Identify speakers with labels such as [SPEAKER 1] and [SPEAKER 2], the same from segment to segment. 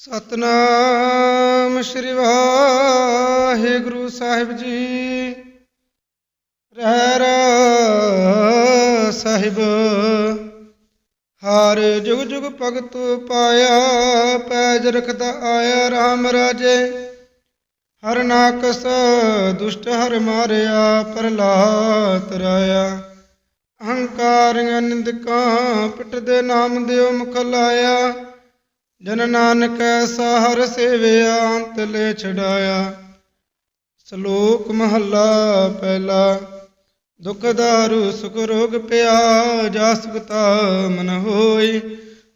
[SPEAKER 1] ਸਤਨਾਮ ਸ੍ਰੀ ਵਾਹਿਗੁਰੂ ਸਾਹਿਬ ਜੀ। ਰਹਿਰ ਸਾਹਿਬ, ਹਰ ਜੁਗ ਜੁਗ ਭਗਤ ਪਾਇਆ, ਪੈਜ ਰਖਦਾ ਆਇਆ RAM ਰਾਜੇ। ਹਰ ਨਾਕਸ ਦੁਸ਼ਟ ਹਰ ਮਾਰਿਆ ਪ੍ਰਲਾਤ ਰਾਇਆ। ਅਹੰਕਾਰੀਆਂ ਨਿੰਦਕਾਂ ਪਿੱਟ ਦੇ ਨਾਮ ਦਿਓ ਮੁਖ ਲਾਇਆ। ਜਨ ਨਾਨਕ ਐਸਾ ਹਰ ਸੇਵਿਆ ਅੰਤ ਲੈ ਛਡਾਇਆ। ਸ਼ਲੋਕ ਮਹੱਲਾ ਪਹਿਲਾ, ਦੁਖ ਦਾਰੂ, ਸੁਖ ਰੋਗ ਪਿਆ ਜਾ ਮਨ ਹੋਈ।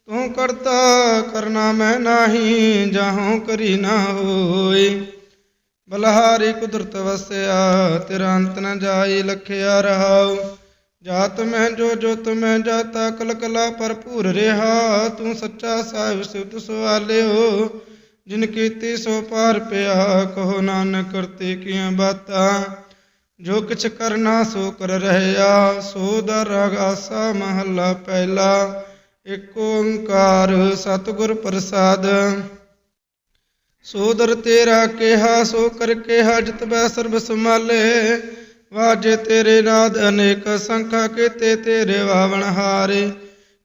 [SPEAKER 1] ਤੂੰ ਕਰਤਾ ਕਰਨਾ ਮੈਂ ਨਾਹੀ, ਜਾਹੋਂ ਕਰੀ ਨਾ ਹੋਈ। ਬਲਹਾਰੀ ਕੁਦਰਤ ਵਸਿਆ, ਤੇਰਾ ਅੰਤ ਨ ਜਾਈ, ਲਖਿਆ ਰਹਾਉ। ਜਾਤ ਮੈਂ ਜੋ ਜੋਤ ਮੈਂ ਜਾਤਾ ਕਲ ਕਲਾ ਭਰਪੂਰ ਰਿਹਾ। ਤੂੰ ਸੱਚਾ ਸਾਹਿਬ ਸਿਵਤ ਸਵਾਲਿਓ, ਜਿਨ ਕੀਤੀ ਸੋ ਪਾਰ ਪਿਆ, ਕਹੋ ਨਾਨਕ ਕਰਤੇ ਕੀਆਂ ਬਾਤਾਂ। ਜੋ ਕਿਛ ਕਰਨਾ ਸੋ ਕਰ ਰਹਿਆ ਸੋ ਦਰ ਰਾਗ ਆਸਾ ਮਹੱਲਾ ਪਹਿਲਾ। ਏਕ ਓੰਕਾਰ ਸਤਿਗੁਰ ਪ੍ਰਸਾਦ। ਸੋਦਰ ਤੇਰਾ ਕਿਹਾ, ਸੋ ਕਰ ਕਿਹਾ ਜਿਤ ਬੈ ਸਰਬ ਸਮਾਲੇ ਵਾਜੇ ਤੇਰੇ ਨਾਦ ਅਨੇਕ ਸੰਖਾ, ਕੀਤੇ ਤੇਰੇ ਵਾਵਣ ਹਾਰੇ।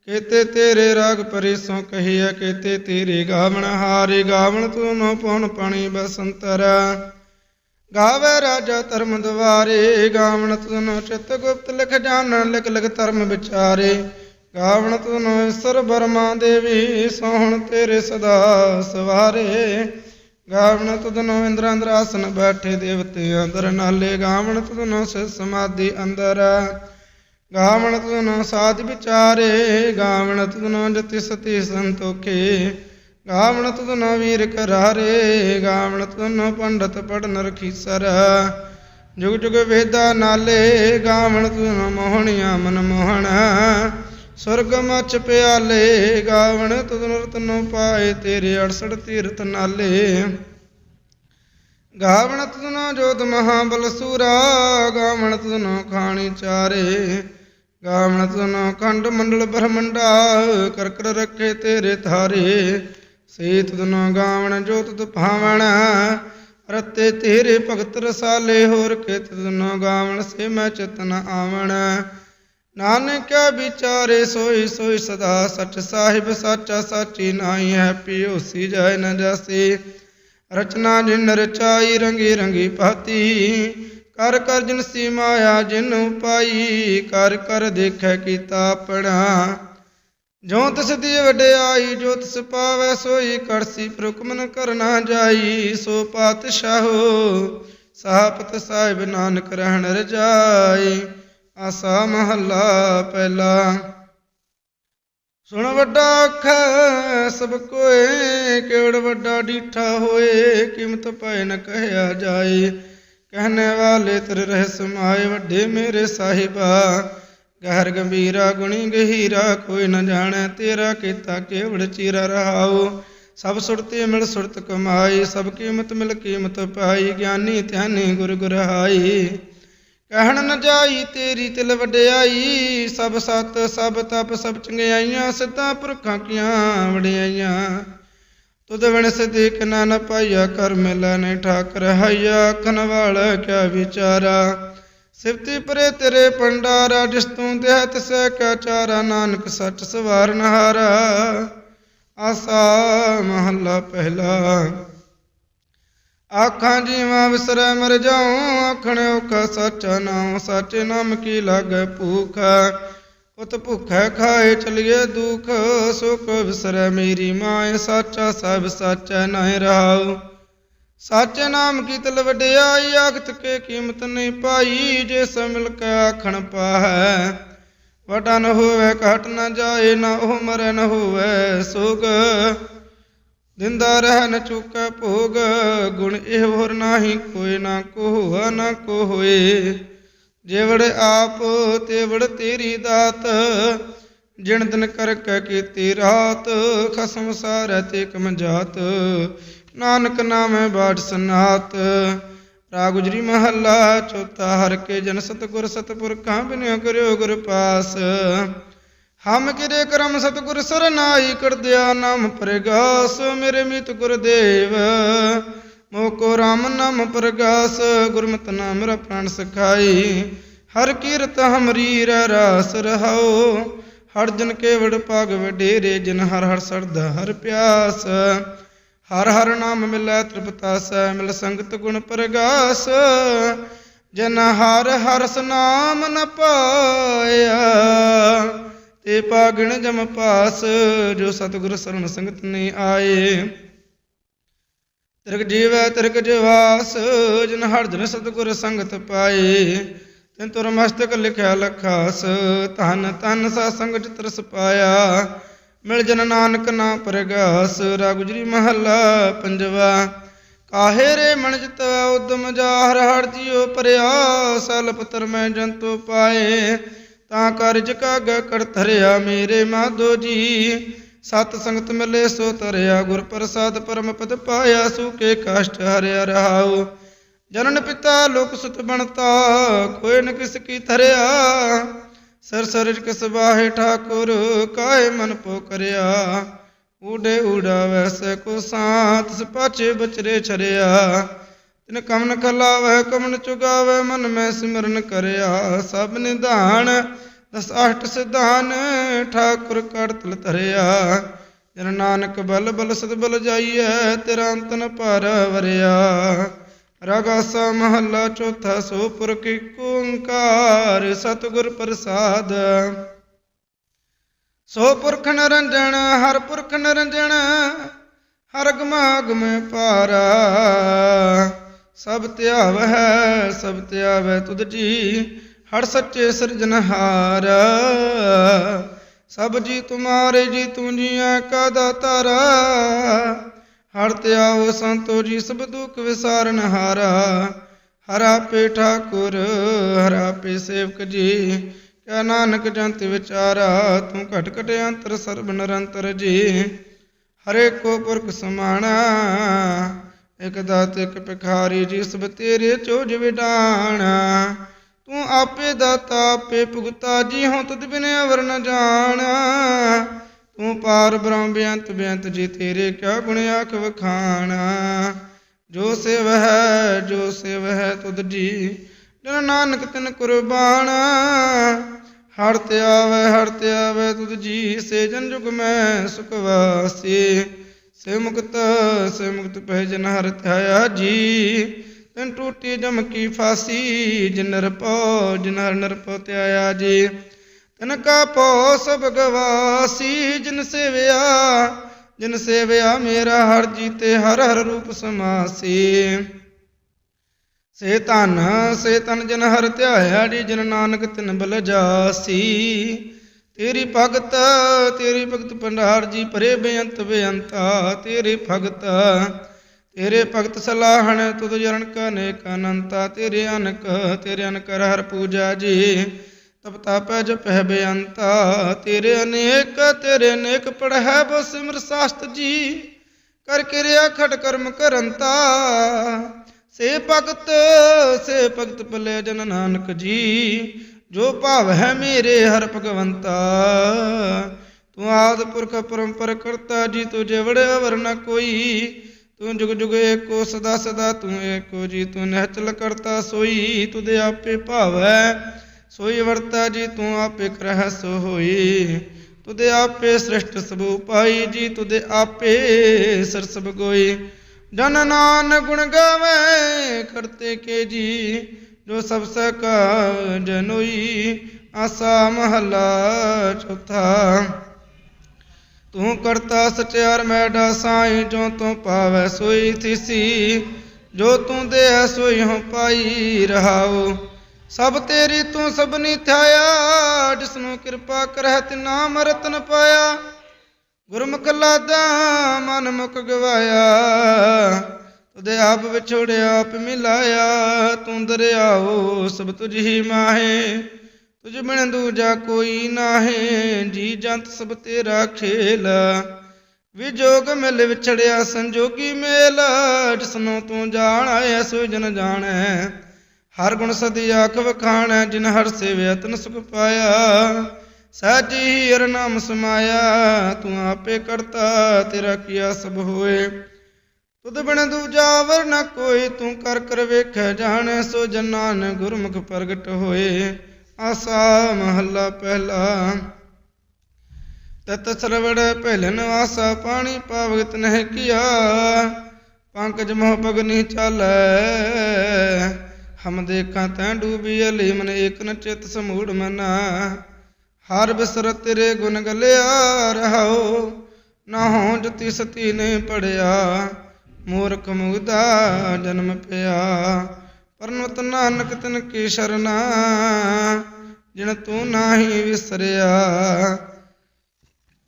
[SPEAKER 1] ਕੀਤੇ ਤੇਰੇ ਰਾਗ ਪਰਿਸੋਂ ਕਹੀਆ ਕੀਤੇ ਤੇਰੇ ਗਾਵਣ ਹਾਰੇ। ਗਾਵਣ ਤੂੰ ਨੋ ਪਉਣ ਪਾਣੀ ਬਸੰਤਰ ਗਾਵੇ ਰਾਜਾ ਧਰਮ ਦਵਾਰੇ, ਗਾਵਣ ਤੂੰ ਨੋ ਚਿਤ ਗੁਪਤ ਲਿਖ ਜਾਣ, ਲਿਖ ਲਿਖ ਧਰਮ ਵਿਚਾਰੇ। ਗਾਵਣ ਤੂੰ ਨੋ ਈਸ਼ਰ ਬਰਮਾ ਦੇਵੀ, ਸੋਹਣ ਤੇਰੇ ਸਦਾ ਸਵਾਰੇ। ਗਾਵਣ ਤੁਧਨੋ ਇੰਦਰ ਅੰਦਰ ਆਸਨ ਬੈਠੇ ਦੇਵਤੇ ਅੰਦਰ ਨਾਲੇ ਗਾਵਣ ਤੁਧਨੋ ਸਿ ਸਮਾਧੀ ਅੰਦਰ। ਗਾਵਣ ਤੁਧਨੋ ਸਾਧ ਵਿਚਾਰੇ ਗਾਵਣ ਤੁਧਨੋ ਜਤੀ ਸਤੀ ਸੰਤੋਖੇ। ਗਾਵਣ ਤੁਧਨੋ ਵੀਰ ਕਰਾਰੇ ਗਾਵਣ ਤੁਧਨੋ ਪੰਡਤ ਪੜਨ ਰਖੀਸਰ ਜੁਗ ਜੁਗ ਵੇਦਾ ਨਾਲੇ ਗਾਵਣ ਤੁਧਨੋ ਮੋਹਣੀਆਂ ਮਨ ਮੋਹਣ ਸੁਰਗ ਮਚ ਪਿਆਲੇ, ਗਾਵਣ ਤੁਧਨ ਰਤਨੋ ਪਾਏ ਤੇਰੇ 68 ਤੀਰਥ ਨਾਲੇ। ਗਾਵਣ ਤੁਧਨੋ ਜੋਤ ਮਹਾਬਲ ਸੂਰਾ, ਗਾਵਣ ਤੁਧਨੋ ਖਾਣੀ ਚਾਰੇ। ਗਾਵਣ ਤੁਧਨੋ ਖੰਡ ਮੰਡਲ ਬ੍ਰਹਮੰਡਾ ਕਰ ਕਰ ਰੱਖੇ ਤੇਰੇ ਥਾਰੇ ਸੇ ਤੁਧਨੋ ਗਾਵਣ ਜੋਤ ਤੁਪਾਵਣ ਰਤੇ ਤੇਰੇ ਭਗਤ ਰਸਾਲੇ, ਹੋਰ ਕੇ ਤੁਧਨੋ ਗਾਵਣ ਸੇ ਮੈਂ ਚਿਤਨ ਆਵਣ। ਨਾਨਕ ਵਿਚਾਰੇ ਸੋਈ ਸੋਈ ਸਦਾ ਸਚ ਸਾਹਿਬ ਸਾਚਾ ਸਾਚੀ ਨਾਹੀ ਹੈ ਪਿਓਸੀ ਜਾਇ ਨ ਜਾਸੀ। ਰਚਨਾ ਜਿਨ ਰਚਾਈ ਰੰਗੀ ਰੰਗੀ ਭਾਤੀ ਕਰ ਕਰ ਜਿਨ ਸੀ ਮਾਇਆ ਜਿਨ ਪਾਈ। ਕਰ ਕਰ ਦੇਖੈ ਕੀਤਾ ਆਪਣਾ। ਜੋ ਤਿਸ ਦੀ ਵਡਿਆਈ, ਜੋ ਤਿਸ ਪਾਵੈ ਸੋਈ ਕਰਸੀ ਪ੍ਰੁਕਮਨ ਕਰਨਾ ਜਾਈ। ਸੋ ਪਾਤਸ਼ਾਹੋ ਸਾਪਤ ਸਾਹਿਬ ਨਾਨਕ ਰਹਿਣ ਰਜਾਈ। ਆਸਾ ਮਹੱਲਾ ਪਹਿਲਾ। ਸੁਣ ਵੱਡਾ ਆਖੈ ਸਭ ਕੋਏ ਕਿਵੜ ਵੱਡਾ ਡੀਠਾ ਹੋਏ, ਕੀਮਤ ਪੈ ਨ ਕਹਿਆ ਜਾਏ। ਕਹਨੇ ਵਾਲੇ ਤੇਰੇ ਰਹਿ ਸਮਾਏ ਵੱਡੇ ਮੇਰੇ ਸਾਹਿਬਾ। ਗਹਿਰ ਗੰਭੀਰਾ ਗੁਣੀ ਗਹੀਰਾ, ਕੋਈ ਨ ਜਾਣੈ ਤੇਰਾ ਕੀਤਾ ਕੇਵੜ ਚੀਰਾ ਰਹਾਉ। ਸਭ ਸੁਰਤੇ ਮਿਲ ਸੁਰਤ ਕਮਾਈ, ਸਭ ਕੀਮਤ ਮਿਲ ਕੀਮਤ ਪਾਈ, ਗਿਆਨੀ ਧਿਆਨੀ ਗੁਰ ਗੁਰਹਾਈ ਕਹਿਣ ਨ ਜਾਈ, ਤੇਰੀ ਤਿਲ ਵਡਿਆਈ, ਸਭ ਸਤ, ਸਭ ਤਪ, ਸਭ ਚੰਗਿਆਈਆਂ, ਸਿੱਧਾ ਪੁਰਖਾਂ ਕੀਆਂ ਵਡਿਆਈਆਂ। ਤੁਧ ਵਿਣ ਸਦੀਕ ਨਾ ਨ ਪਾਈਆ ਕਰ ਮਿਲੈ ਨੇ ਠਾਕਰ ਹਾਈਆ ਆਖਣ ਵਾਲਾ ਕਿਆ ਵਿਚਾਰਾ। ਸਿਫਤੀ ਪਰੇ ਤੇਰੇ ਪੰਡਾਰਾ, ਜਿਸ ਤੂੰ ਦੇਹ ਤਿਸੈ ਕਿਆ ਚਾਰਾ, ਨਾਨਕ ਸੱਚ ਸਵਾਰਨ ਹਾਰਾ। ਆਸਾ ਮਹੱਲਾ ਪਹਿਲਾ। ਆਖਾਂ ਜੀਵਾਂ ਵਿਸਰੈ ਮਰ ਜਾਉ, ਆਖਣ ਔਖਾ ਸੱਚਾ ਨਾਮ ਸੱਚੇ ਨਾਮ ਕੀ ਲਾਗੈ ਭੂਖ? ਉਤ ਭੁਖੈ ਖਾਏ ਚਲੀਏ ਦੁਖ, ਸੁਖ ਵਿਸਰੈ ਮੇਰੀ ਮਾਏ, ਸਾਚਾ ਸਭ ਸਾਚਾ ਨਾਹਿ ਰਹਾਉ। ਸਾਚੇ ਨਾਮ ਕੀ ਤਲ ਵਡਿਆਈ, ਆਖਤ ਕੇ ਕੀਮਤ ਨਹੀਂ ਪਾਈ, ਜੇ ਸ ਮਿਲ ਕੇ ਆਖਣ ਪਾਹੈ। ਵਟਾ ਨ ਹੋਵੇ, ਘਟ ਨ ਜਾਏ, ਨਾ ਉਹ ਮਰਨ ਨ ਹੋਵੇ ਸੁਗ। ਦਿੰਦਾ ਰਹਿ ਨ ਚੁੱਕੈ ਭੋਗ, ਗੁਣ ਇਹ ਹੋਰ ਨਾਹੀ ਕੋਈ ਨਾ ਕੋਹ ਨਾ ਕੋ ਹੋਏ ਜਿਵੜ ਆਪ ਤੇਵੜ ਤੇਰੀ ਦਾਤ, ਜਿਣ ਦਿਨ ਕਰ ਕੈ ਕੀਤੀ ਰਾਤ, ਖਸਮ ਸਾਰ ਤੇ ਕਮ ਜਾਤ। ਨਾਨਕ ਨਾਮੈ ਬਾਟ ਸਨਾਤ ਰਾਗੁਜਰੀ ਮਹੱਲਾ, ਚੌਥਾ ਹਰ ਕੇ ਜਨ ਸਤਗੁਰ ਸਤਪੁਰਖਾਂ ਬਿਨਿਓ ਕਰਿਓ ਗੁਰ ਪਾਸ। ਹਮ ਕਿਰੇ ਕਰਮ ਸਤਿਗੁਰ ਸਰਨਾਈ ਕਰਦਿਆ ਨਾਮ ਪ੍ਰਗਾਸ, ਮੇਰੇ ਮਿਤ ਗੁਰਦੇਵ। ਮੋਕੋ ਰਾਮ ਨਾਮ ਪ੍ਰਗਾਸ, ਗੁਰਮਤਿ ਨਾਮ ਮੇਰਾ ਪ੍ਰਾਣ ਸਖਾਈ। ਹਰ ਕੀਰਤ ਹਮਰੀ ਰ ਰਾਸ ਰਹਾਓ ਹਰ ਜਨ ਕੇਵੜ ਭਾਗ ਵਡੇਰੇ, ਜਿਨ ਹਰ ਹਰ ਸਰਦਾ ਹਰ ਪਿਆਸ। ਹਰ ਹਰ ਨਾਮ ਮਿਲੈ ਤ੍ਰਿਪਤਾਸ ਮਿਲ ਸੰਗਤ ਗੁਣ ਪ੍ਰਗਾਸ। ਜਨ ਹਰ ਹਰਸ ਨਾਮ ਨ ਪਾਇਆ ਤੇ ਪਾਗਣ ਜਮ ਪਾਸ ਜੋ ਸਤਿਗੁਰ ਸਰਣ ਸੰਗਤ ਨੇ ਆਏ। ਤਿਰਕ ਜੀਵੈ ਤਿਰਕ ਜਵਾਸ, ਜਿਨ ਹਰ ਜਨ ਸਤਿਗੁਰ ਸੰਗਤ ਪਾਏ। ਤਿਨ ਤੁਰ ਮਸਤਕ ਲਿਖਿਆ ਲਖਾਸ, ਧਨ ਧਨ ਸਾ ਸੰਗ ਚ ਤਰਸ ਪਾਇਆ। ਮਿਲ ਜਨ ਨਾਨਕ ਨਾ ਪ੍ਰਗਾਸ ਰਾ ਮਹੱਲਾ ਪੰਜਵਾ। ਕਾਹੇ ਰੇ ਮਨ ਜਿਤ ਉਦਮ ਜਾਹਰ, ਹਰ ਜਿਉ ਪਰਿਆ ਸਲ ਪਤਰ ਮੈਂ ਜੰਤੂ ਪਾਏ। ਤਾਂ ਕਾਰਜ ਕਾਗ ਕਰ ਧਰਿਆ ਮੇਰੇ ਮਾਧੋ ਜੀ। ਸਤ ਸੰਗਤ ਮਿਲੇ ਸੋ ਤਰਿਆ ਗੁਰ ਪ੍ਰਸਾਦ ਪਰਮ ਪਦ ਪਾਇਆ ਸੂਕੇ ਕਸ਼ਟ ਹਰਿਆ ਰਹਾਉ। ਜਨਨ ਪਿਤਾ ਲੋਕ ਸੁਤ ਬਣਤਾ ਕੋਈ ਨ ਕਿਸ ਕੀ ਧਰਿਆ। ਸਰ ਸਰ ਕਿਸ ਬਾਹੇ ਠਾਕੁਰ ਕਾਏ ਮਨ ਪੋ ਕਰਿਆ। ਊਡੇ ਊੜਾ ਵੈਸੇ ਕੋ ਸਾਤ ਸਪਾਚੇ ਬਚਰੇ ਛਰਿਆ। ਤਿਨ ਕਮਨ ਖਲਾਵੇ ਕਮਨ ਚੁਗਾਵੈ, ਮਨ ਮੈਂ ਸਿਮਰਨ ਕਰਿਆ, ਸਭ ਨਿਧਾਨ, ਦਸ ਅਸ਼ਟ ਸਿਧਾਨ, ਠਾਕੁਰ ਕੜਤਲ ਧਰਿਆ। ਜਨ ਨਾਨਕ ਬਲ ਬਲ ਸਦ ਬਲ ਜਾਈਐ, ਤੇਰਾ ਅੰਤ ਨ ਵਰਿਆ। ਰਗਾਸਾ ਮਹੱਲਾ ਚੌਥਾ ਸੋ ਪੁਰਖ ਓੰਕਾਰ, ਸਤਿਗੁਰ ਪ੍ਰਸਾਦ। ਸੋ ਪੁਰਖ ਨਰੰਜਣ, ਹਰ ਪੁਰਖ ਨਰੰਜਣ, ਹਰ ਗਮਾਗਮ ਪਾਰਾ। ਸਭ ਧਿਆਵੈ ਸਭ ਧਿਆਵੈ ਤੁਧ ਜੀ, ਹਰ ਸੱਚੇ ਸਿਰਜਨਹਾਰ ਸਭ ਜੀ ਤੁਮਾਰੇ ਜੀ ਤੂੰ ਜੀਆਂ ਕਾ ਦਾਤਾਰਾ। ਹਰ ਧਿਆਵ ਸੰਤੋ ਜੀ ਸਭ ਦੁਖ ਵਿਸਾਰਨ ਹਾਰਾ। ਹਰ ਆਪੇ ਠਾਕੁਰ, ਹਰਾ ਪੇ ਸੇਵਕ ਜੀ, ਕੈ ਨਾਨਕ ਜੰਤ ਵਿਚਾਰਾ, ਤੂੰ ਘਟ ਘਟ ਅੰਤਰ ਸਰਬ ਨਿਰੰਤਰ ਜੀ। ਹਰੇ ਕੋ ਪੁਰਖ ਸਮਾਣਾ ਇਕ ਦਾਤ, ਇਕ ਭਿਖਾਰੀ ਜੀ ਸਭ ਤੇਰੇ ਚੋਜ ਵਿਡਾਣਾ। ਤੂੰ ਆਪੇ ਦਾਤਾ, ਆਪੇ ਭੁਗਤਾ ਜੀ ਹਉ ਤੁਧ ਬਿਨ ਅਵਰ ਨ ਜਾਣਾ। ਤੂੰ ਪਾਰ ਬ੍ਰਹਮ ਬੇਅੰਤ ਬੇਅੰਤ ਜੀ ਤੇਰੇ ਕਿਆ ਗੁਣ ਆਖ ਵਖਾਣਾ। ਜੋ ਸੇਵ ਹੈ, ਜੋ ਸੇਵ ਹੈ ਤੁਧ ਜੀ, ਜਨ ਨਾਨਕ ਤਿਨ ਕੁਰਬਾਨ ਹਰ ਤੇ ਆਵੇ, ਹਰ ਤੇ ਆਵੇ ਤੁਧ ਜੀ ਸੇ ਜਨ ਜੁਗ ਮੈਂ ਸੁਖ ਵਾਸੀ। ਸੇ ਮੁਕਤ ਸੇ ਮੁਕਤ ਪਹਿ ਜਨ ਹਰ ਧਿਆਇਆ ਜੀ। ਤਨ ਟੂਟੀ ਜਮ ਕੀ ਫਾਸੀ, ਜਿਨ ਨਰਪੋ ਜਿਨ ਹਰ ਨਰਪੋ ਧਿਆਇਆ ਜੀ। ਤਨ ਕਾ ਪੋ ਸਭ ਗਵਾਸੀ ਜਿਨ ਸੇਵਿਆ ਜਿਨ ਸੇਵਿਆ ਮੇਰਾ ਹਰ ਜੀਤੇ ਹਰ ਹਰ ਰੂਪ ਸਮਾਸੀ। ਸੇ ਧਨ, ਸੇ ਤਨ ਜਨ ਹਰ ਧਿਆਇਆ ਜੀ, ਜਨ ਨਾਨਕ ਤਿਨ ਬਲ ਜਾਸੀ। ਤੇਰੀ ਭਗਤ ਤੇਰੀ ਭਗਤ ਭੰਡਾਰ ਜੀ ਪਰੇ ਬੇਅੰਤ ਬੇਅੰਤਾ, ਤੇਰੇ ਭਗਤ ਤੇਰੇ ਭਗਤ ਸਲਾਹਣ, ਤੁਧ ਜਰਨ ਕਾ ਨੇਕ ਅਨੰਤਾ ਤੇਰੇ ਅਨਕ ਤੇਰੇ ਅਨਕ ਹਰ ਪੂਜਾ ਜੀ, ਤਪ ਤਾਪੈ ਜਪੈ ਬੇਅੰਤਾ, ਤੇਰੇ ਅਨੇਕ ਤੇਰੇ ਅਨੇਕ ਪੜ੍ਹੈ ਬੋ ਸਿਮਰ ਸਾਸਤ ਜੀ, ਕਰ ਕਿਰਿਆ ਖਟ ਕਰਮ ਕਰੰਤਾ, ਸੇ ਭਗਤ ਸੇ ਭਗਤ ਭਲੇ ਜਨ ਨਾਨਕ ਜੀ ਜੋ ਭਾਵ ਹੈ ਮੇਰੇ ਹਰ ਭਗਵੰਤਾ, ਤੂੰ ਆਦ ਪੁਰਖ ਪਰੰਪਰ ਕਰਤਾ, ਜੀ ਤੁਝੇ ਵੜਿਆ ਵਰਨਾ ਕੋਈ। ਤੂੰ ਜੁਗ ਜੁਗ ਏਕੋ, ਸਦਾ ਸਦਾ ਤੂੰ ਏਕੋ, ਜੀ ਤੂੰ ਨਹਿਚਲ ਕਰਤਾ, ਸੋਈ ਤੁਦੇ ਆਪੇ ਭਾਵੈ ਸੋਈ ਵਰਤਾ, ਜੀ ਤੂੰ ਆਪੇ ਕਰਹਿ ਸੋ ਹੋਈ। ਤੁਦੇ ਆਪੇ ਸ੍ਰਿਸ਼ਟ ਸਭ ਉਪਾਈ ਜੀ ਤੁਦੇ ਆਪੇ ਸਰ ਸਭ ਗੋਈ ਜਨ ਨਾਨ ਗੁਣ ਗਾਵੇ ਕਰਤੇ ਕੇ ਜੀ। ਜੋ ਸਭ ਸਕਾ ਜਨੋਈ ਆਸਾ ਮਹਲਾ ਚੌਥਾ। ਤੂੰ ਕਰਤਾ ਸਚਿਆਰ ਮੈਡਾ ਸਾਈ, ਜੋ ਤੂੰ ਪਾਵੈ ਸੋਈ ਥਿਸੀ, ਜੋ ਤੂੰ ਦੇ ਸੋਈ ਹਉ ਪਾਈ ਰਹਾਉ ਸਭ ਤੇਰੀ ਤੂੰ ਸਭਨੀ ਥਾਇਆ ਜਿਸ ਨੂੰ ਕਿਰਪਾ ਕਰਹਿ ਤੇ ਨਾਮ ਰਤਨ ਪਾਇਆ। ਗੁਰਮੁਖ ਲਾਦਾ ਮਨ ਮੁਖ ਗਵਾਇਆ। ਤੁਦੇ ਆਪ ਵਿਛੋੜਿਆ ਆਪ ਮਿਲਾਇਆ, ਤੂੰ ਦਰਿਆਓ, ਸਭ ਤੁਝ ਹੀ ਮਾਹੇ। ਤੁਝ ਬਿਨ ਦੂਜਾ ਕੋਈ ਨਾਹੇ, ਜੀ ਜੰਤ ਸਭ ਤੇਰਾ ਖੇਲ। ਵਿਜੋਗ ਮਿਲ ਵਿਛੜਿਆ ਸੰਜੋਗੀ ਮੇਲ, ਜਿਸਨੂੰ ਤੂੰ ਜਾਣ ਆਇਆ ਸੋ ਜਨ ਜਾਣੈ। ਹਰ ਗੁਣ ਸਦੀ ਆਖ ਵਖਾਣੈ, ਜਿਨ ਹਰ ਸੇਵਿਆ ਤਨ ਸੁਖ ਪਾਇਆ। ਸਹਿਜ ਹੀ ਹਰ ਨਾਮ ਸਮਾਇਆ, ਤੂੰ ਆਪੇ ਕਰਤਾ, ਤੇਰਾ ਕੀਆ ਸਭ ਹੋਏ। ਤੁਧ ਬਿਨ ਦੂਜਾ ਵਰ ਨ ਕੋਈ, ਤੂੰ ਕਰ ਕਰ ਵੇਖੈ ਜਾਣੈ, ਸੋ ਜਨਾਨ ਗੁਰਮੁਖ ਪ੍ਰਗਟ ਹੋਏ। ਆਸਾ ਮਹੱਲਾ ਪਹਿਲਾ। ਤਤ ਸਰਵੜ ਪਹਿਲਨ ਆਸਾ, ਪਾਣੀ ਪਾਵਗਤ ਨਹਿ ਕੀਆ। ਪੰਕਜ ਮੋਹ ਪਗਨੀ ਚਾਲੈ, ਹਮ ਦੇਖਾਂ ਤੈਂ ਡੂਬੀ ਅਲੀ, ਮਨ ਏਕ ਚਿਤ ਸਮੂੜ ਮਨਾ। ਹਰ ਬਿਸਰ ਤੇਰੇ ਗੁਣ ਗਲਿਆ ਰਹਾਓ ਨਾ ਹੋ ਜਤੀ ਸਤੀ ਨੇ ਪੜਿਆ। ਮੂਰਖ ਮੁਗਦਾ ਜਨਮ ਪਿਆ। ਪਰਨਵਤ ਨਾਨਕ ਤਿਨ ਕੀ ਸ਼ਰਨਾ, ਜਿਨ ਤੂੰ ਨਾਹੀ ਵਿਸਰਿਆ।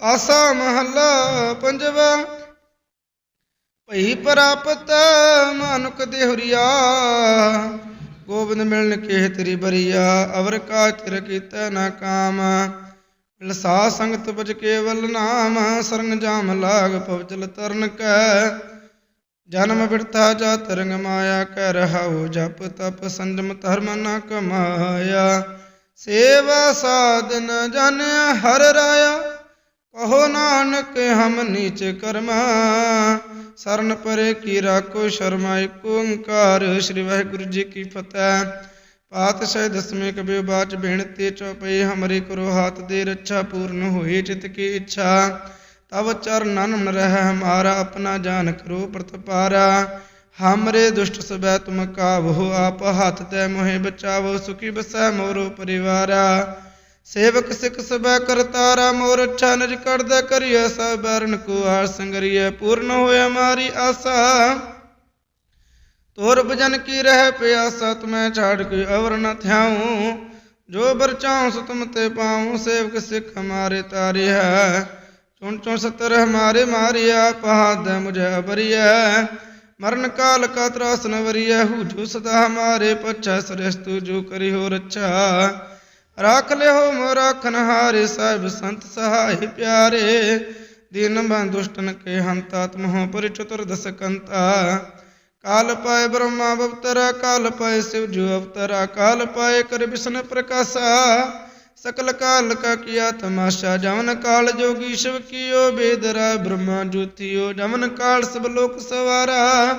[SPEAKER 1] ਆਸਾ ਮਹੱਲਾ ਪੰਜਵਾ, ਭਈ ਪ੍ਰਾਪਤ ਮਾਨੁਕ ਦੇਹੁਰੀਆ। ਗੋਬਿੰਦ ਮਿਲਨ ਕੇ ਤੇਰੀ ਬਰੀਆ, ਅਵਰ ਕਾ ਚਿਰ ਕੀਤਾ ਨਾ ਕਾਮ। ਲਸਾ ਸੰਗਤ ਬਜ ਕੇਵਲ ਨਾਮ, ਸਰੰਗ ਜਾਮ ਲਾਗ ਪਵਚਲ ਤਰਨ ਕੈ। ਜਨਮ ਬਿਰਥਾ ਜਾ ਤਰੰਗ ਮਾਇਆ, ਕਹਿ ਰਹਾਉ ਜਪ ਤਪ, ਸੰਜਮ ਧਰਮ ਨ ਕਮਾਇਆ। ਸੇਵਾ ਸਾਧਨ ਜਾਣਿਆ ਹਰ ਰਾਇਆ, ਕਹੋ ਨਾਨਕ ਹਮ ਨੀਚ ਕਰਮਾ। ਸਰਨ ਪਰੇ ਕੀ ਰਾਖੋ ਸ਼ਰਮਾ ਏਕ ਓੰਕਾਰ ਸ੍ਰੀ ਵਾਹਿਗੁਰੂ ਜੀ ਕੀ ਫਤਿਹ। ਪਾਤਸ਼ਾਹ ਦਸਵੇਂ ਕਬੀ ਬਾਚ ਬੇਨਤੀ ਚਉਪਈ ਹਮਰੇ ਕਰੋ ਹਾਥ ਦੇ ਰੱਛਾ, ਪੂਰਨ ਹੋਏ ਚਿਤ ਕੀ ਇੱਛਾ। ਤਵ ਚਰਨਨ ਮਨ ਰਹਿ ਹਮਾਰਾ ਆਪਣਾ ਜਾਨ ਕਰੋ ਪ੍ਰਤਪਾਰਾ। ਹਮਰੇ ਦੁਸ਼ਟ ਸਬੈ ਤੁਮ ਕਾਵੋ, ਆਪ ਹੱਥ ਤੇ ਮੋਹਿ ਬਚਾਵੋ, ਸੁਖੀ ਬਸੈ ਮੋਰੋ ਪਰਿਵਾਰਾ। ਸੇਵਕ ਸਿੱਖ ਸਬੈ ਕਰਤਾਰਾ ਮੋਰ ਅੱਛਾ ਨਿਜ ਕਰਦਾ ਕਰੀਐ, ਸਭ ਬਰਨ ਕੋ ਆਰ ਸੰਗਰੀਐ, ਪੂਰਨ ਹੋਇ ਮਾਰੀ ਆਸਾ। ਤੋਰ ਭਜਨ ਕੀ ਰਹਿ ਪਿਆਸਾ, ਤੁਮੈ ਛਾੜ ਕੇ ਅਵਰ ਨ ਥਿਆਉ। ਜੋ ਬਰਚਾਉ ਸੋ ਤੁਮ ਤੇ ਪਾਉ, ਸੇਵਕ ਸਿੱਖ ਹਮਾਰੇ ਤਾਰੇ ਹੈ। ਚੁਣ ਚੁਣ ਸਤਰ ਹਮਾਰੇ ਮਾਰਿਆ ਪਹਾਦ ਮੁਝੇ ਅਬਰੀਐ ਮਰਨ ਕਾਲ ਕਾ ਤਰਾਸ ਨ ਵਰੀਐ ਸਦਾ ਹਮਾਰੇ ਪਛੈ ਸਰਸਤੂ ਜੋ ਕਰੀ ਹੋ ਰੱਛਾ। ਰਾਖ ਲਿਓ ਮੋ ਰਾਖਨ ਹਾਰੇ ਸਾਹਿਬ ਸੰਤ ਸਹਾਇ ਪਿਆਰੇ। ਦੀਨ ਬੰਦੁਸ਼ਟਨ ਕੇ ਹੰਤਾ ਤਮਹੁ ਪਰਿ ਚਤੁਰਦਸ ਕੰਤਾ। ਕਾਲ ਪਾਏ ਬ੍ਰਹਮਾ ਅਵਤਰਾ, ਕਾਲ ਪਾਏ ਸਿਵ ਜੋ ਅਵਤਰਾ, ਕਾਲ ਪਾਏ ਕਰ ਬਿਸ਼ਨ ਪ੍ਰਕਾਸ਼ਾ। ਸਕਲ ਕਾਲ ਕਾ ਕੀਆ ਤਮਾਸ਼ਾ, ਜਮਨ ਕਾਲ ਜੋਗੀ ਸ਼ਿਵ ਕੀਓ ਬੇਦਰਾ ਬ੍ਰਹਮਾ ਜੋਤੀਓ, ਜਮਨ ਕਾਲ ਸਭ ਲੋਕ ਸਵਾਰਾ।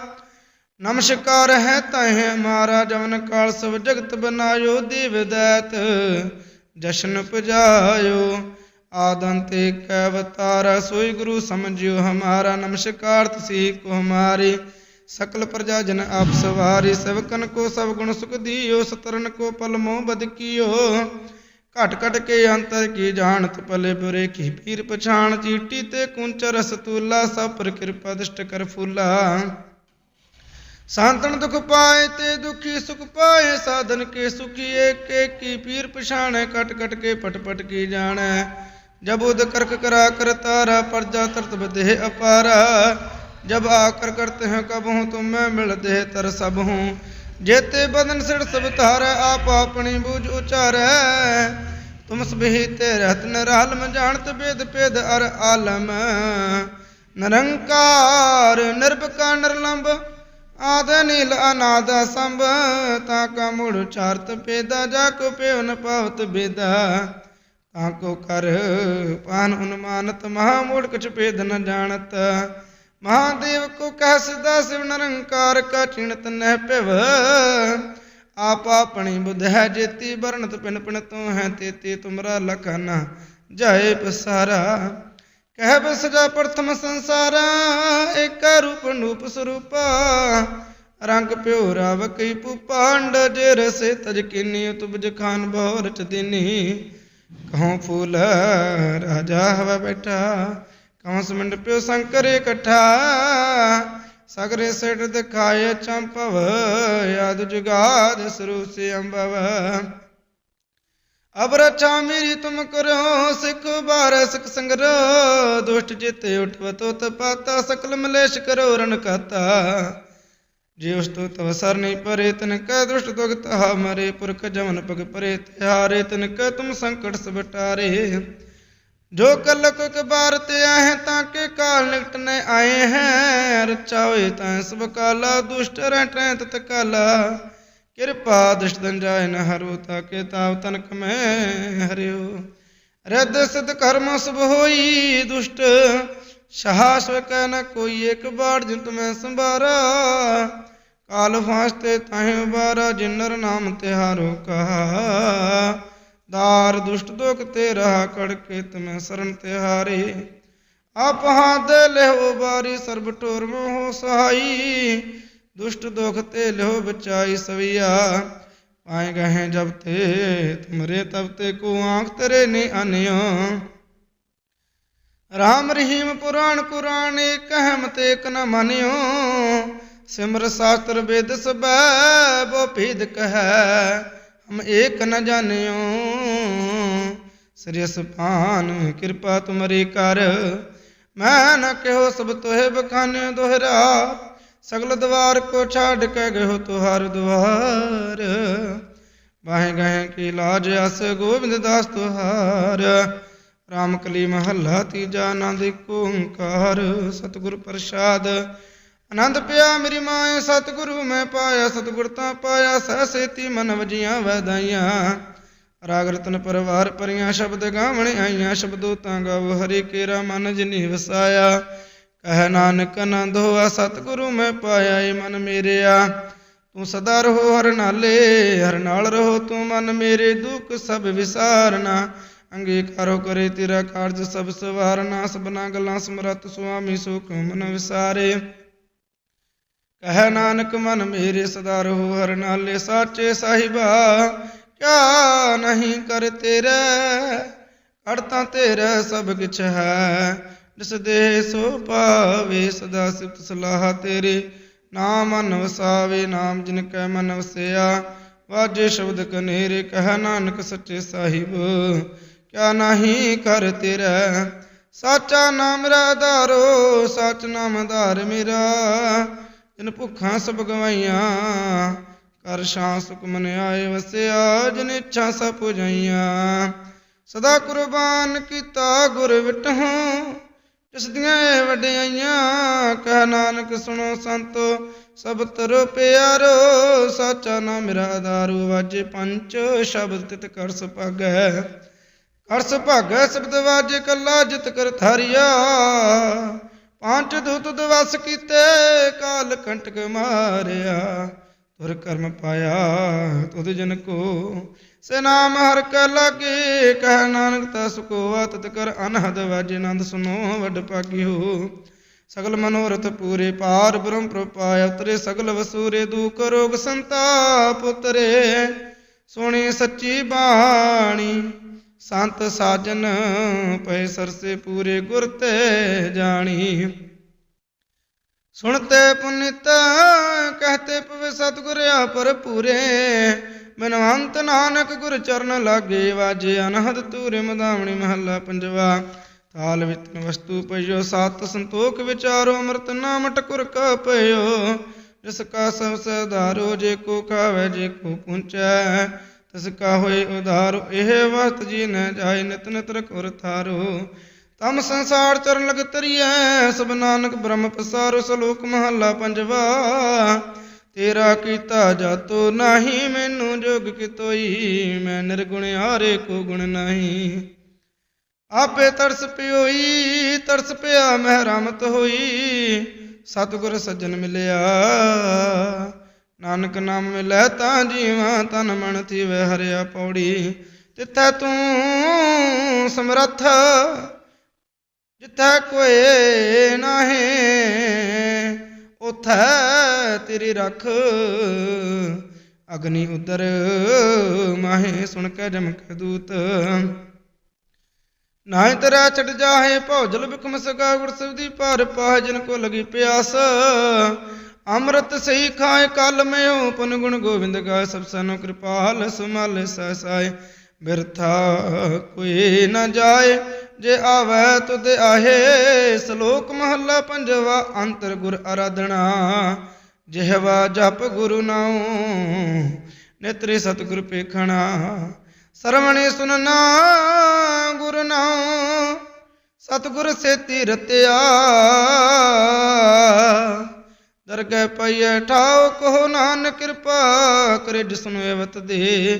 [SPEAKER 1] ਨਮਸਕਾਰ ਹੈ ਤਹਿ ਹਮਾਰਾ, ਜਮਨ ਕਾਲ ਸਭ ਜਗਤ ਬਨਾਇਓ, ਦੇਵ ਦੈਤ ਜਸ਼ਨ ਪੁਜਾਇਓ। ਆਦੰਤੇ ਕੈ ਅਵਤਾਰਾ, ਸੋਈ ਗੁਰੂ ਸਮਝਿਓ ਹਮਾਰਾ ਨਮਸਕਾਰ ਤਸੀ ਕੋ ਹਮਾਰੀ। ਸਕਲ ਪ੍ਰਜਾ ਜਨ ਆਪ ਸਵਾਰੀ ਸੇਵਕਨ ਕੋ ਸਭ ਗੁਣ ਸੁਖ ਦੀਓ, ਸਤਰਨ ਕੋ ਪਲ ਮੋਹ ਬਦ ਘਟ ਘਟ ਕੇ ਅੰਤਰ ਕੀ ਜਾਣਤ ਪਲੇ ਬੁਰੇ ਕੀ ਪੀਰ ਪਛਾਣ, ਚੀਟੀ ਤੇ ਕੁੰਚ ਰਸਤੂਲਾ ਸਭ ਪਰ ਕਿਰਪਾ ਦਿਸ਼ਟ ਕਰ ਫੂਲਾ। ਸੰਤਨ ਦੁਖ ਪਾਏ ਤੇ ਦੁਖੀ ਸੁਖ ਪਾਏ, ਸਾਧਨ ਕੇ ਸੁਖੀ ਏਕੇ ਏਕੀ ਪੀਰ ਪਛਾਣ, ਘਟ ਘਟ ਕੇ ਪਟ ਪਟ ਕੀ ਜਾਣੈ। ਜਬ ਉਦ ਕਰਕ ਕਰਾ ਕਰਤਾਰਾ ਪਰਜਾ ਤਰਤ ਬਦੇ ਅਪਾਰਾ। ਜਬ ਆਕਰ ਕਰਤੇ ਹੈ ਕਬਹੂ, ਤੁਮ ਮੈਂ ਮਿਲਦੇ ਤਰ ਸਭ ਹੂੰ ਜੇਤੇ ਬਦਨ ਸਿਰ ਸਭ ਧਾਰੈ, ਆਪ ਆਪਣੀ ਬੂਝ ਉਚਾਰੈ। ਤੁਮ ਸਭੀ ਤੇ ਰਹਤ ਨਰਾਲ ਮਜਾਣਤ ਬੇਦ ਪੇਦ ਅਰ ਆਲਮ। ਨਿਰੰਕਾਰ, ਨਿਰਭਕਾ, ਨਿਰਲੰਭ, ਆਦ ਨੀਲ ਅਨਾਦ ਸੰਭ ਤਾ ਕਾ ਮੂੜ ਚਾਰਤ ਪੇਦਾ ਜਾ ਕੋ ਪਿਉ ਨ ਪਾਵਤ ਬੇਦਾ। ਤਾ ਕੋ ਕਰ, ਪਾਨ ਉਨਮਾਨਤ ਮਹਾ ਮੂੜ ਕਛ ਪੇਦ ਨ ਜਾਣਤ। ਮਹਾਦੇਵ ਕੋ ਕਹਿ ਸਦਾ ਸਿਵ ਨਿਰੰਕਾਰ ਕਾ ਚਿਣਤ ਨਹਿ ਪਿਵ ਆਪ ਆਪਣੀ ਬੁਧ ਹੈ ਜੇਤੀ ਬਰਨਤ ਪਿਨ ਪਿਨ ਤੂੰ ਹੈ ਤੇਤੀ, ਤੁਮਰਾ ਲਖਨ ਜਾਏ ਪਸਾਰਾ। ਕਹਿ ਬਸਜਾ ਪ੍ਰਥਮ ਸੰਸਾਰਾ, ਏਕ ਰੂਪ ਨੂਪ ਸਰੂਪਾ। ਰੰਗ ਪਿਓ ਰਾਵ ਕਈ ਪੁਪਾਂਡ ਜੇ ਰਸੇ ਤਜ ਕਿਨੀ ਤੁਬਜ ਖਾਨ ਬਹੁ ਰਚ ਦਿਨੀ। ਕਹਉ ਫੂਲ ਰਾਜਾ ਹਵਾ ਬੈਠਾ। ਕੰਸ ਮੰਡ ਪਿਓ ਸ਼ੰਕਰ ਇਕੱਠਾ? ਸਗਰੇ ਸਿਟ ਦਿਖਾਏ ਚੰਪਵ, ਯਾਦ ਜੁਗਾਦ ਸਰੂ ਸੇ ਅੰਬਵ। ਅਬ ਮੇਰੀ ਤੁਮ ਕਰੋ, ਸਿੱਖ ਬਾਰ ਸਿੱਖ ਸੰਗਰ। ਦੁਸ਼ਟ ਜਿਤੇ ਉਠਵ ਤੋਤ ਪਾਤਾ ਸਕਲ ਮਲੇਸ਼ ਕਰੋ ਰਨ ਕਾਤਾ ਜੇ ਉਸ ਤੋਂ ਤਵਸਰ ਨਹੀਂ ਪਰੇ, ਤਨ ਕੈ ਦੁਸ਼ਟ ਦੁਗਤ ਹਾ ਮਰੇ, ਪੁਰਖ ਜਮਨ ਪਗ ਪਰੇ, ਤਿਹਾਰੇ ਤਨ ਕੈ ਤੁਮ ਸੰਕਟ ਸਬਟਾਰੇ ਜੋ ਕਲ ਕੋ ਕਬਾਰ ਤੇ ਆਏ ਤਾਂ ਕੇ ਕਾਲ ਨਿਕਟ ਨੇ ਆਏ ਹੈ ਰਚਾ ਹੋਏ ਤਾਂ ਸਭ ਕਾਲਾ ਦੁਸ਼ਟ ਰਹਿ ਟ੍ਰੈ ਤਤ ਕਾਲਾ। ਕਿਰਪਾ ਦੁਸ਼ਟ ਦਨ ਜਾਏ ਨ ਹਰੋ, ਤਾ ਕੇ ਤਾਵ ਤਨਕ ਮੈਂ ਹਰਿਓ। ਰਿੱਧ ਸਿਧ ਕਰਮ ਸੁਭ ਹੋਈ, ਦੁਸ਼ਟ ਸਾਹਸ ਕੈ ਨ ਕੋਈ ਇੱਕ ਬਾੜ ਜਿਤ ਮੈਂ ਸੰਭਾਰਾ। ਕਾਲ ਫਾਸਤੇ ਤਾਹੇ ਬਾਰਾ ਜਿਨਰ ਨਾਮ ਤਿਹਾਰੋ ਕਹਾ। ਦਾਰ ਦੁਸ਼ਟ ਦੁਖ ਤੇ ਰਹਾ ਕੜਕੇ ਤਮੈ ਸਰਨ ਤਿਹਾਰੇ। ਆਪ ਹਾਥ ਲਿਓ ਬਾਰੀ ਸਰਬ ਟੋਰ ਮੋਹ ਸਹਾਈ। ਦੁਸ਼ਟ ਦੁਖ ਤੇ ਲਿਓ ਬਚਾਈ ਸਵਿਆ। ਪਾਏ ਗਏ ਜਬ ਤੇ ਤੁਮਰੇ ਤਬ ਤੇ ਕੋ ਆਂਖ ਤੇਰੇ ਨੇ ਅਨਿਓ। ਰਾਮ ਰਹੀਮ ਪੁਰਾਣ ਕੁਰਾਨ ਏਕ ਅਹਮ ਤੇ ਇਕ ਨ ਮਾਨਿਓ। ਸਿਮਰ ਸ਼ਾਸਤਰ ਵੇਦ ਸਬੈ ਬੋ ਭੇਦ ਕਹੈ। ਏਕ ਨ ਜਾਣਿਓ। ਸ੍ਰੀ ਸੁਪਾਨ ਕਿਰਪਾ ਤੁਮਰੀ ਕਰ। ਮੈਂ ਨ ਕਿਹੋ ਸਭ ਤੋਹਿ ਬਖਾਨੇ ਦੋਹਰਾ। ਸਗਲ ਦਵਾਰ ਕੋ ਛਾੜ ਕੇ ਗਇਓ ਤੁਹਾਰ ਦਵਾਰ ਬਾਹੇ ਗਏ ਕੀ ਲਾਜ ਅਸ ਗੋਬਿੰਦ ਦਾਸ ਤੁਹਾਰ। ਰਾਮ ਕਲੀ ਮਹੱਲਾ ਤੀਜਾ ਆਨੰਦ ਏਕ ਓੰਕਾਰ। ਸਤਿਗੁਰ ਪ੍ਰਸਾਦ ਆਨੰਦ ਪਿਆ ਮੇਰੀ ਮਾਏ ਸਤਿਗੁਰੂ ਮੈਂ ਪਾਇਆ ਸਤਿਗੁਰ ਤਾਂ ਪਾਇਆ, ਸਹਿ ਸੇਤੀ ਮਨ ਵਜੀਆਂ ਵੈਦਾਈਆਂ। ਰਾਗ ਰਤਨ ਪਰਵਾਰ ਪਰੀਆਂ ਸ਼ਬਦ ਗਾਵਣ ਆਈਆਂ, ਸ਼ਬਦੋ ਤਾਂ ਗਾਵ, ਹਰੀ ਕੇਰਾ ਮਨ ਜਿਨੀ ਵਸਾਇਆ। ਕਹਿ ਨਾਨਕ ਆਨੰਦ ਹੋਆ, ਸਤਿਗੁਰੂ ਮੈਂ ਪਾਇਆ ਏ ਮਨ ਮੇਰਿਆ। ਤੂੰ ਸਦਾ ਰਹੋ ਹਰ ਨਾਲੇ, ਹਰ ਨਾਲ ਰਹੋ ਤੂੰ ਮਨ ਮੇਰੇ, ਦੁੱਖ ਸਭ ਵਿਸਾਰਨਾ। ਅੰਗੀਕਾਰੋ ਕਰੇ ਤੇਰਾ ਕਾਰਜ ਸਭ ਸਵਾਰਨਾ, ਸਭਨਾ ਗੱਲਾਂ ਸਮਰਤ ਸੁਆਮੀ ਸੁਖ ਮਨ ਵਿਸਾਰੇ। ਕਹਿ ਨਾਨਕ ਮਨ ਮੇਰੇ ਸਦਾ ਰਹੋ, ਹਰ ਨਾਲੇ ਸਾਚੇ ਸਾਹਿਬਾ ਕਿਆ ਨਹੀਂ ਕਰ ਤੇਰੇ, ਅੜਤਾਂ ਤੇਰਾ ਸਭ ਕਿਛ ਹੈ। ਜਿਸ ਦੇ ਸੋ ਪਾਵੇ ਸਦਾ ਸਿਫਤ ਸਲਾਹ ਤੇਰੇ, ਨਾਮ ਮਨ ਵਸਾਵੇ ਨਾਮ ਜਿਨ ਕੈ ਮਨ ਵਸਿਆ ਵਾਜੇ ਸ਼ਬਦ ਕਨੇਰੇ, ਕਹਿ ਨਾਨਕ ਸੱਚੇ ਸਾਹਿਬ, ਕਿਆ ਨਹੀਂ ਕਰ ਤੇਰਾ। ਸਾਚਾ ਨਾਮ ਮੇਰਾ ਆਧਾਰੋ ਸਚ ਨਾਮ ਆਧਾਰ ਮੇਰਾ। ਜਿਨ ਭੁੱਖਾਂ ਸਭ ਗਵਾਈਆਂ ਕਰ ਸ਼ਾਂ ਸੁਖ ਮਨ ਆਏ ਵਸਿਆ, ਜਿਨ ਇੱਛਾ ਸਭ ਪੁਜਾਈਆਂ। ਸਦਾ ਕੁਰਬਾਨ ਕੀਤਾ ਗੁਰ ਵਿਟਹੁ ਜਿਸ ਦੀਆਂ ਇਹ ਵਡਿਆਈਆਂ, ਕਹਿ ਨਾਨਕ ਸੁਣੋ ਸੰਤੋ, ਸਭ ਤਰੋ ਪਿਆਰੋ, ਸਾਚਾ ਨਾਮ ਮੇਰਾ ਆਧਾਰੂ, ਵਾਜੇ ਪੰਚ ਸ਼ਬਦ ਤਿਤ ਕਰ ਸੁਭਾਗੈ ਕਰ ਸੁਭਾਗੈ ਸ਼ਬਦ ਵਾਜੇ ਕੱਲਾ ਜਿਤ ਕਰ ਥਾਰਿਆ ਪੰਜ ਦੂਤ ਦਵਸ ਕੀਤੇ, ਕਾਲ ਕੰਟਕ ਮਾਰਿਆ, ਤੁਰ ਕਰਮ ਪਾਇਆ ਤੁਧ ਜਨ ਕੋ। ਸੇ ਨਾਮ ਹਰ ਕੈ ਲਾਗੇ, ਕਹਿ ਨਾਨਕ ਤਾ ਸੁਕੋ ਤਤ ਕਰ ਅਨਹਦ ਵਾਜੇ ਨੰਦ ਸੁਨੋ ਵੱਡ ਭਾਗਿਓ। ਸਗਲ ਮਨੋਰਥ ਪੂਰੇ ਪਾਰ ਬ੍ਰਹਮ ਪ੍ਰਪਾਇ ਉਤਰੇ ਸਗਲ ਵਸੂਰੇ ਦੂਖ ਰੋਗ ਸੰਤਾਪ ਉਤਰੇ। ਸੋਣੀ ਸੱਚੀ ਬਾਣੀ ਸੰਤ ਸਾਜਨ, ਪਏ ਸਰਸੇ ਪੂਰੇ ਗੁਰ ਤੇ ਜਾਣੀ। ਸੁਣਤੇ ਪੁਨਿਤ, ਕਹਤੇ ਪਵੇ ਸਤਿਗੁਰ ਆਪਰ ਪੂਰੇ। ਬਿਨਵੰਤ ਨਾਨਕ ਗੁਰ ਚਰਨ ਲਾਗੇ ਵਾਜੇ, ਅਨਹਦ ਤੂਰੇ ਮਦਾਵਣੀ ਮਹੱਲਾ ਪੰਜਵਾ। ਤਾਲ ਵਿਤਨ ਵਸਤੂ ਪਇਓ ਸਤ ਸੰਤੋਖ ਵਿਚਾਰੋ, ਅੰਮ੍ਰਿਤ ਨਾਮ ਟਕੁਰ ਕਾ ਪਇਓ ਜਿਸ ਕਾ ਸਭ ਸਦਾਰੋ ਜੇ ਕੋ ਖਾਵੇ, ਜੇ ਕੋ ਪੁੰਚੈ। ਤਿਸ ਕਾ ਹੋਏ ਉਧਾਰੋ, ਇਹ ਵਸਤ ਜੀ ਨ ਜਾਏ ਨਿਤ ਨਿਤ ਰਖੁਰ ਥਾਰੋ। ਤਮ ਸੰਸਾਰ ਚਰਨ ਲਗ ਤਰੀਐ, ਸਭ ਨਾਨਕ ਬ੍ਰਹਮ ਪਸਾਰੋ, ਸਲੋਕ ਮਹੱਲਾ ਪੰਜਵਾ। ਤੇਰਾ ਕੀਤਾ ਜਾਤੋ ਨਹੀਂ, ਮੈਨੂੰ ਜੋਗ ਕਿਤੋਈ, ਮੈਂ ਨਿਰਗੁਣ ਹਾਰੇ ਕੋ ਗੁਣ ਨਹੀਂ। ਆਪੇ ਤਰਸ ਪਿਓਈ, ਤਰਸ ਪਿਆ ਮਹਿ ਰਮਤ ਹੋਈ, ਸਤਿਗੁਰ ਸੱਜਣ ਮਿਲਿਆ। ਨਾਨਕ ਨਾਮ ਮਿਲੈ ਤਾਂ ਜੀਵਾਂ ਤਨ ਮਨ ਥੀਵੇ ਹਰਿਆ ਪੌੜੀ। ਤਿੱਥੈ ਤੂੰ ਸਮਰੱਥ, ਜਿੱਥੈ ਕੋਏ ਨਾਹੀਂ ਉਥੈ ਤੇਰੀ ਰਖ। ਅਗਨੀ ਉਦਰ ਮਾਹੇ ਸੁਣ ਕੇ ਜਮਕ ਦੂਤ। ਨਾਹੀਂ ਤੇਰਾ ਛੜ ਜਾਹੇ ਭੌਜਲ ਬਿਕਮ ਸਕਾ ਗੁਰ ਸਬਦੀ ਪਰ ਪਾਹ, ਜਿਨ ਕੋ ਲਗੀ ਪਿਆਸ। ਅੰਮ੍ਰਿਤ ਸਹੀ ਖਾਏ, ਕਲ ਮਿਓ ਪੁਨ ਗੁਣ ਗੋਬਿੰਦ ਗਾਏ, ਸਭ ਸਨੋ ਕਿਰਪਾਲ, ਸੁਮਲ ਸਸਾਏ ਬਿਰਥਾ ਕੋਈ ਨਾ ਜਾਏ, ਜੇ ਆਵੈ ਤੁਧ ਆਹੇ, ਸ਼ਲੋਕ ਮਹੱਲਾ ਪੰਜਵਾ, ਅੰਤਰ ਗੁਰ ਅਰਾਧਣਾ ਜਿਹਵਾ ਜਪ ਗੁਰੂ ਨਾਉ, ਨੇਤਰੇ ਸਤਿਗੁਰ ਪੇਖਣਾ ਸਰਵਣੇ ਸੁਨਨਾ ਗੁਰ ਨਾਉ, ਸਤਿਗੁਰ ਸੇਤੀ ਰਤਿਆ। ਦਰਗਹਿ ਪਈਐ, ਠਾਉ ਕੋ ਨਾਨਕ ਕਿਰਪਾ, ਕਰੇ ਜਿਸਨੂੰ ਅਵਤ ਦੇ।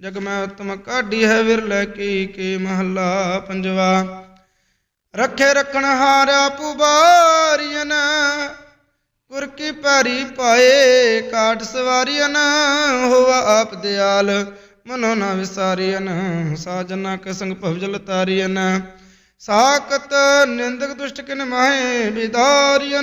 [SPEAKER 1] ਜਗ ਮੈਂ ਉਤਮ ਕਾਢੀ ਹੈ ਵਿਰਲੇ ਕੀ ਕੀ ਮਹੱਲਾ ਪੰਜਵਾ। ਰੱਖੇ ਰਖਣ ਹਾਰਿਆ ਪੁਬਾਰੀਆਂ ਗੁਰ ਕੀ ਭਾਰੀ ਪਾਏ ਕਾਟ ਸਵਾਰੀਆਂ ਹੋਵਾ ਆਪ ਦਿਆਲ, ਮਨੋ ਨਾ ਵਿਸਾਰੀਆਂ ਸਾਜਨਾ ਕੇ ਸੰਗ ਭਵਜਲ ਤਾਰੀਆਂ ਸਾਕਤ ਨਿੰਦਕ ਦੁਸ਼ਟ ਕਿਨ ਮਾਹੇ ਵਿਦਾਰੀਆਂ